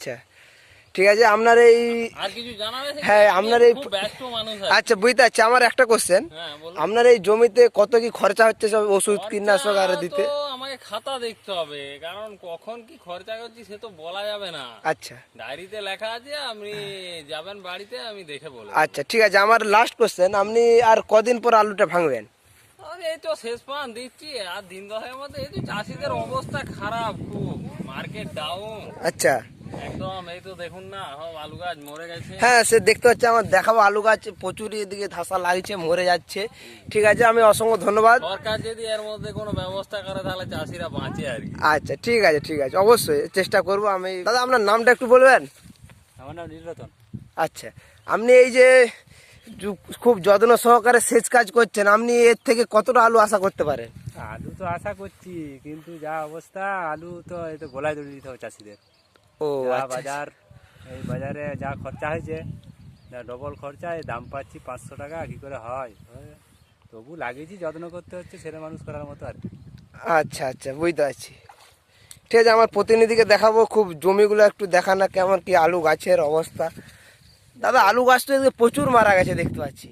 আচ্ছা। ঠিক আছে আপনার এই আর কিছু জানাবে হ্যাঁ, আপনার এই- আচ্ছা বুঝতে পারছি আমার একটা কোশ্চেন হ্যাঁ আপনার এই জমিতে কত কি খরচা হচ্ছে সব ওষুধ কীটনাশক আর দিতে? তো আমাকে খাতা দেখতে হবে কারণ কখন কি খরচা করছি সে তো বলা যাবে না। আচ্ছা। ডায়েরিতে লেখা আছে আপনি যাবেন বাড়িতে আমি দেখে বলে আচ্ছা ঠিক আছে আমার লাস্ট কোশ্চেন আপনি আর কদিন পর আলুটা ভাঙবেন? এই তো শেষ পান দিচ্ছি। আর দিন দশের মধ্যে এই তো চাষিদের অবস্থা খারাপ খুব মার্কেট ডাউন আচ্ছা। একদম এই তো দেখুন না সব আলু গাছ মরে গেছে। হ্যাঁ সে দেখতে পাচ্ছি আমার দেখাবো আলু গাছ প্রচুর এদিকে ধাসা লাগছে মরে যাচ্ছে। ঠিক আছে আমি অসংখ্য ধন্যবাদ। সরকার যদি এর মধ্যে কোনো ব্যবস্থা করে তাহলে চাষিরা বাঁচে আর আচ্ছা ঠিক আছে ঠিক আছে অবশ্যই চেষ্টা করব আমি। দাদা আপনার নামটা একটু বলবেন? আমার নাম নীলরতন। আচ্ছা আপনি এই যে খুব যত্ন সহকারে সেচ কাজ করছেন আপনি এর থেকে কতটা আলু আশা করতে পারেন? আলু তো আশা করছি কিন্তু যা অবস্থা আলু তো এই তো গোলায় দড়ি দিতে হবে চাষিদের। ও আচ্ছা বাজার এই বাজারে যা খরচা হয়েছে যা ডবল খরচা এই দাম পাচ্ছি পাঁচশো টাকা কি করে হয়। তবু লাগিয়েছি যত্ন করতে হচ্ছে ছেলে মানুষ করার মতো আর কি। আচ্ছা আচ্ছা বুঝতে পারছি। ঠিক আছে আমার প্রতিনিধিকে দেখাবো খুব জমিগুলো একটু দেখানা কেমন কি আলু গাছের অবস্থা। দাদা আলু গাছ তো প্রচুর মারা গেছে দেখতে পাচ্ছি।